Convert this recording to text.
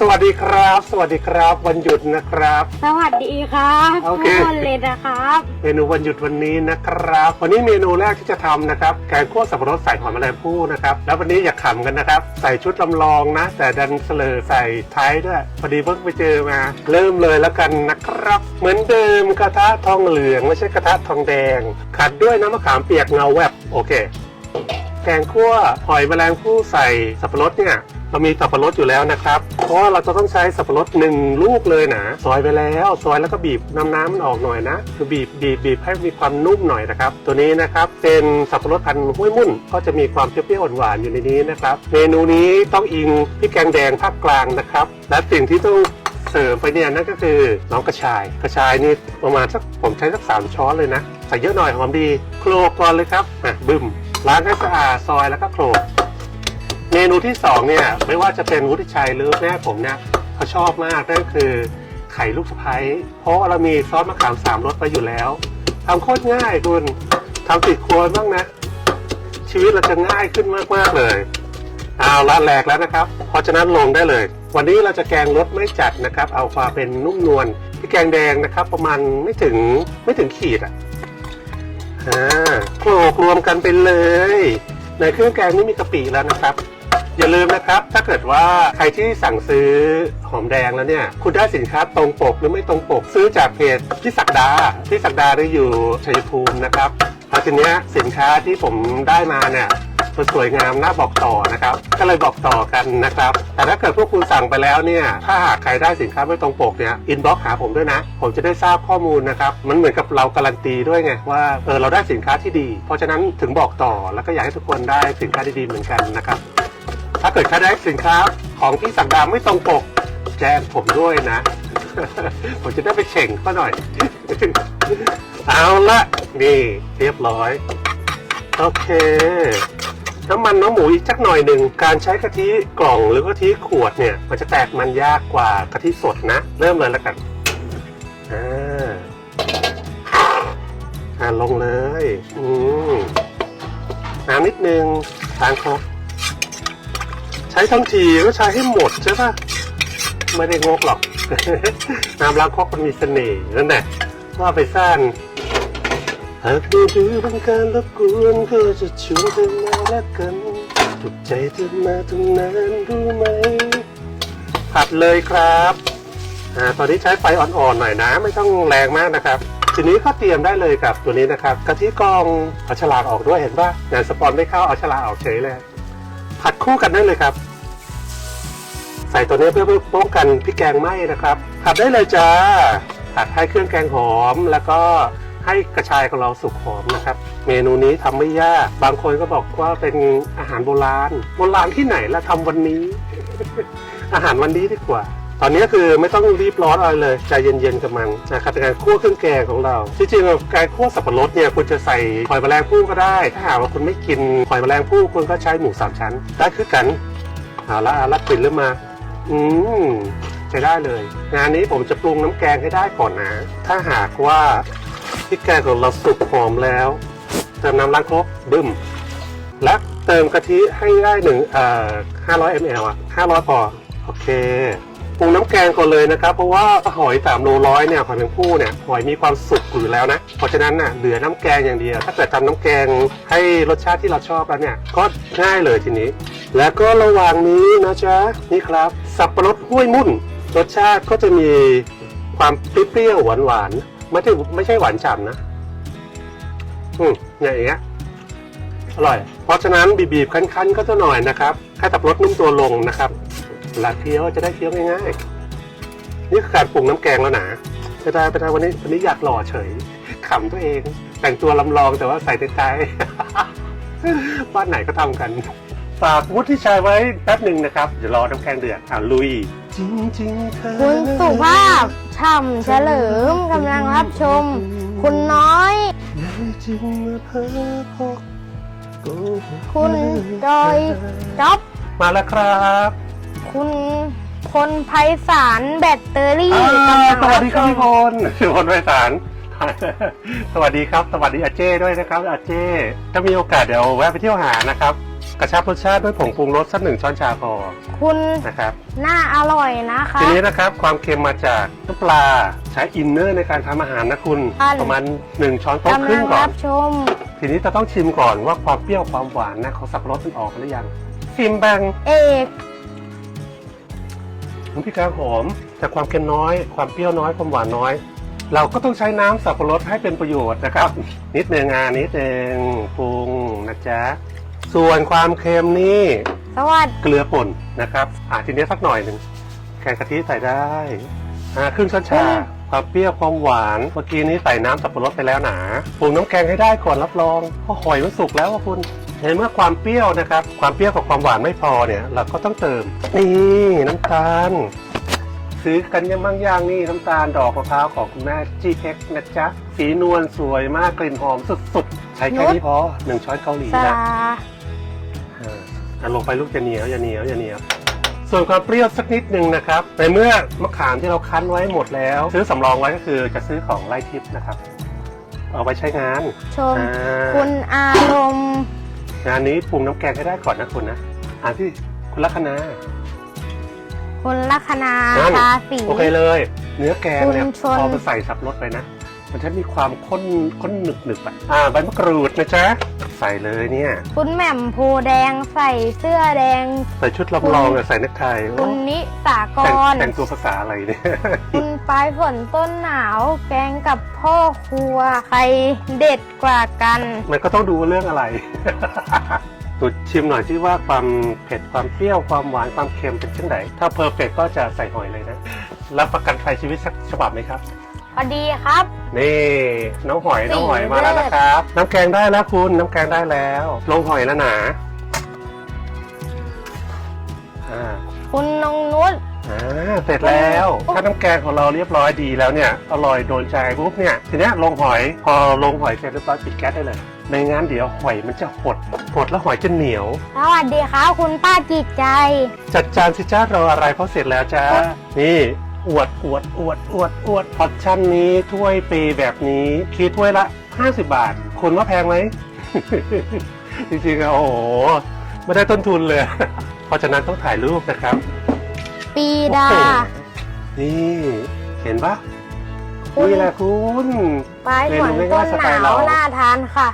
สวัสดีครับ สวัสดีครับ วันหยุดนะครับ สวัสดีครับโอทุเคกคนเลยนะครับ เมนูวันหยุดวันนี้นะครับ วันนี้เมนูแรกที่จะทำนะครับแกงคั่วสับปะรดใส่หอยแมลงภู่นะครับ แล้ววันนี้อย่าขำกันนะครับ ใส่ชุดลำลองนะ แต่ดันเสลอใส่ไทยด้วยพอดีเพิ่งไปเจอมา เริ่มเลยแล้วกันนะครับ เหมือนเดิมกระทะทองเหลืองไม่ใช่กระทะทองแดงขัดด้วยน้ำมะขามเปียกเงาแวบโอเค แกงคั่วหอยแมลงภู่ใส่สับปะรดเนี่ย เรามีสับปะรดอยู่แล้วนะครับ เพราะว่าเราจะต้องใช้สับปะรดหนึ่งลูกเลยนะซอยไปแล้วซอยแล้วก็บีบน้ำน้ำมันออกหน่อยนะคือบีบบีบบีบให้มีความนุ่มหน่อยนะครับ ตัวนี้นะครับเป็นสับปะรดพันธุ์ห้วยมุ่น ก็จะมีความเปรี้ยวๆหวานๆอยู่ในนี้นะครับเมนูนี้ต้องอิงพริกแกงแดงภาคกลางนะครับ และสิ่งที่ต้องเสริมไปเนี่ยนั่นก็คือน้องกระชาย กระชายนี่ประมาณสักผมใช้สักสามช้อนเลยนะใส่เยอะหน่อยหอมดีโคลกก่อนเลยครับอะบึมล้างให้สะอาดซอยแล้วก็โคลก เมนูที่สองเนี่ยไม่ว่าจะเป็นวุฒิชัยหรือแม่ผมเนี่ยเขาชอบมากนั่นก็คือไข่ลูกสะพ้ยเพราะเรามีซอสมะขามสามรสไปอยู่แล้วทำโคตรง่ายคุณทำติดครัวบ้างนะ ชีวิตเราจะง่ายขึ้นมากๆเลยเอาละแหลกแล้วนะครับ เพราะฉะนั้นลงได้เลย วันนี้เราจะแกงรสไม่จัดนะครับ เอาความเป็นนุ่มนวลพี่แกงแดงนะครับ ประมาณไม่ถึงไม่ถึงขีดอะอ่าโขลกรวมกันไปเลย ในเครื่องแกงนี้มีกะปิแล้วนะครับ อย่าลืมนะครับ ถ้าเกิดว่าใครที่สั่งซื้อหอมแดงแล้วเนี่ย คุณได้สินค้าตรงปกหรือไม่ตรงปก ซื้อจากเพจพี่ศักดาพี่ศักดาได้อยู่ชัยภูมินะครับแล้วทีเนี้ยสินค้าที่ผมได้มาเนี่ยมันสวยงามน่าบอกต่อนะครับ ก็เลยบอกต่อกันนะครับ แต่ถ้าเกิดพวกคุณสั่งไปแล้วเนี่ย ถ้าหากใครได้สินค้าไม่ตรงปกเนี่ยอินบ็อกหาผมด้วยนะ ผมจะได้ทราบข้อมูลนะครับ มันเหมือนกับเราการันตีด้วยไงว่าเออเราได้สินค้าที่ดี เพราะฉะนั้นถึงบอกต่อแล้วก็อยากให้ทุกคนได้สินค้าดีๆเหมือนกันนะครับ ถ้าเกิดใครได้สินค้าของที่สั่งดาไม่ตรงปก แจ้งผมด้วยนะ ผมจะได้ไปเฉ่งก็หน่อย เอาละนี่เรียบร้อย โอเคน้ำมันน้ำหมูอีกสักหน่อยหนึ่งการใช้กะทิกล่องหรือกะทิขวดเนี่ย มันจะแตกมันยากกว่ากะทิสดนะ เริ่มเลยแล้วกันอ่าอ่าลงเลย อืมน้ำนิดนึงทานครบ ช้ทั้งทีก็ใช้ให้หมดใช่ปะไม่ได้งกหรอก น้ำล้างครกมันมีเสน่ห์นั่นแหละว่าไปสร้างหากดูดูบังการรบกวนก็จะชวนเธอมาละกันถูกใจเธอมาตรงนั้นรู้ไหมผัดเลยครับอ่าตอนนี้ใช้ไฟอ่อนๆหน่อยนะ ไม่ต้องแรงมากนะครับทีนี้ก็เตรียมได้เลยกับตัวนี้นะครับกะทิกองเอาฉลากออกด้วยเห็นปะงานสปอนไม่เข้าเอาฉลากออกเฉยเลย ผัดคู่กันได้เลยครับ ใส่ตัวนี้เพื่อป้องกันพริกแกงไหม้นะครับ ผัดได้เลยจ้าผัดให้เครื่องแกงหอม แล้วก็ให้กระชายของเราสุกหอมนะครับ เมนูนี้ทำไม่ยาก บางคนก็บอกว่าเป็นอาหารโบราณ โบราณที่ไหนละทำวันนี้ อาหารวันนี้ดีกว่า ตอนนี้คือไม่ต้องรีบร้อนอะไรเลยใจเย็นๆกับมันนะครับการคั่วเครื่องแกงของเราที่จริงๆการคั่วสับปะรดเนี่ยคุณจะใส่หอยแมลงภู่ก็ได้ ถ้าหากว่าคุณไม่กินหอยแมลงภู่คุณก็ใช้หมูสามชั้น ได้คือกันเอาละเอาละกลิ่นเริ่มมา อืมใช้ได้เลย งานนี้ผมจะปรุงน้ำแกงให้ได้ก่อนนะ ถ้าหากว่าพริกแกงของเราสุกหอมแล้ว เติมน้ำล้างครกบึ้ม และเติมกะทิให้ได้หนึ่งเอ่อ500 ml อะ500พอโอเค ปรุงน้ำแกงก่อนเลยนะครับ เพราะว่าหอยสามโลร้อยเนี่ยหอยแมงผู้เนี่ยหอยมีความสุกอยู่แล้วนะเพราะฉะนั้นน่ะเหลือน้ำแกงอย่างเดียวถ้าเกิดทำน้ำแกงให้รสชาติที่เราชอบแล้วเนี่ยก็ง่ายเลยทีนี้ แล้วก็ระหว่างนี้นะจ๊ะนี่ครับ สับปะรดห้วยมุ่น รสชาติก็จะมีความเปรี้ยวๆหวานไม่ใช่ไม่ใช่หวานฉ่ำนะอืมอย่างเงี้ยอร่อย เพราะฉะนั้นบีบๆคั้นๆก็จะหน่อยนะครับให้ตับรสนุ่มตัวลงนะครับ เวลาเคี้ยวจะได้เคี้ยวง่ายๆนี่คือการปรุงน้ำแกงแล้วนะไม่ได้ไม่ได้วันนี้วันนี้อยากหล่อเฉยขำตัวเอง แต่งตัวลำลองแต่ว่าใส่ในใจบ้านไหนก็ทำกันฝากวุฒิชัยไว้แป๊บหนึ่งนะครับ เดี๋ยวรอน้ำแกงเดือดอ่าลุย จริงๆเธอคุณสุภาพช่ำเฉลิมกำลังรับชม คุณน้อย จริงมาเพ้อพกโกหกคุณดอยจ๊อบมาแล้วครับ คุณพลไพศาลแบตเตอรี่อ่ากำลังสวัสดีครับชมพี่พลพี่พลไพศาลสวัสดีครับ สวัสดีอาเจ้ด้วยนะครับอาเจ้ถ้ามีโอกาสเดี๋ยวแวะไปเที่ยวหานะครับ กระชับรสชาติด้วยผงปรุงรสสักหนึ่งช้อนชาพอ คุณนะครับน่าอร่อยนะคะทีนี้นะครับความเค็มมาจากน้ำปลาใช้อินเนอร์ในการทำอาหารนะคุณอันประมาณ1ช้อนโต๊ะคกำรึ่ลังงก่อรันบชม ทีนี้จะต้องชิมก่อนว่าความเปรี้ยวความหวานนะของสับปะรดมันออกหรือยังชิมแบงเอก น้ำพริกแกงหอมแต่ความเค็มน้อย ความเปรี้ยวน้อยความหวานน้อย เราก็ต้องใช้น้ำสับปะรดให้เป็นประโยชน์นะครับ นิดหนึ่งอ่านิดหนึ่งปรุงนะจ๊ะส่วนความเค็มนี่สวัสดีเกลือป่นนะครับอ่าทีนี้สักหน่อยหนึ่งแกงกะทิใส่ได้อ่าครึ่งช้อนชาความเปรี้ยวความหวานเมื่อกี้นี้ใส่น้ำสับปะรดไปแล้วหนาปรุงน้ำแกงให้ได้ก่อนรับรองเพราะหอยมันสุกแล้วอะคุณ เห็นเมื่อความเปรี้ยวนะครับ ความเปรี้ยวกับความหวานไม่พอเนี่ย เราก็ต้องเติม นี่น้ำตาล ซื้อกันยังบางอย่างนี่น้ำตาลดอกมะพร้าวของคุณแม่จีเพ็กนะจ๊ะ สีนวลสวยมากกลิ่นหอมสุดๆ ใช้แค่นี้พอหนึ่งช้อนเกาหลีสนะลาอ่าอะลงไปลูกจะเหนียวอย่าเหนียวอย่าเหนียวส่วนความเปรี้ยวสักนิดหนึ่งนะครับในเมื่อมะขามที่เราคั้นไว้หมดแล้ว ซื้อสำรองไว้ก็คือจะซื้อของไร่ทิพย์นะครับ เอาไว้ใช้งานชม อ่า คุณอารมณ์ งานนี้ปรุงน้ำแกงให้ได้ก่อนนะคุณนะอ่านที่คุณลัคนาคุณลัคนานั่นทาสี โอเคเลย เนื้อแกงเนี่ยคุณชน พอไปใส่สับรสไปนะ มันจะมีความข้นข้นหนึบหนึบๆอะอ่าใบมะกรูดนะจ๊ะใส่เลยเนี่ย คุณแหม่มโพแดงใส่เสื้อแดง ใส่ชุดลำลองอะใส่เนักไทคุณนิสากแต่งรแต่งตัวภาษาอะไรเนี่ย คุณปลายฝนต้นหนาว แกงกับพ่อครัว ใครเด็ดกว่ากัน มันก็ต้องดูว่าเรื่องอะไรตุดชิมหน่อยที่ว่าความเผ็ดความเปรี้ยวความหวานความเค็มเป็นเช่นไหนถ้าเพอร์เฟกก็จะใส่หอยเลยนะ รับประกันไฟชีวิตสักฉบับไหมครับ พอดีครับ นี่น้องหอยสีน้องหอยมาแล้วเลิศนะครับ น้ำแกงได้แล้วคุณน้ำแกงได้แล้ว ลงหอยแล้วหนาอ่าคุณนงนุชอ่าเสร็จแล้วโอ้ถ้าน้ำแกงของเราเรียบร้อยดีแล้วเนี่ยอร่อยโดนใจปุ๊บเนี่ยทีเนี้ยลงหอยพอลงหอยเสร็จเรียบร้อยปิดแก๊สได้เลยไม่งั้นเดี๋ยวหอยมันจะหดหดแล้วหอยจะเหนียวสวัสดีครับคุณป้าจิตใจ จัดจานสิจ้ารออะไรเพราะเสร็จแล้วจ้านี่ อวดอวดอวดอวดอวดพอร์ชั่นนี้ถ้วยปีแบบนี้คิดถ้วยละ 50 บาท คุณว่าแพงไหม จริงๆอะโอ้โห ไม่ได้ต้นทุนเลย เพราะฉะนั้นต้องถ่ายรูปนะครับ ปีดาโอ้โหนี่เห็นปะคุณนี่แหละคุณปลายฝนต้นหนาวน่าทานค่ะ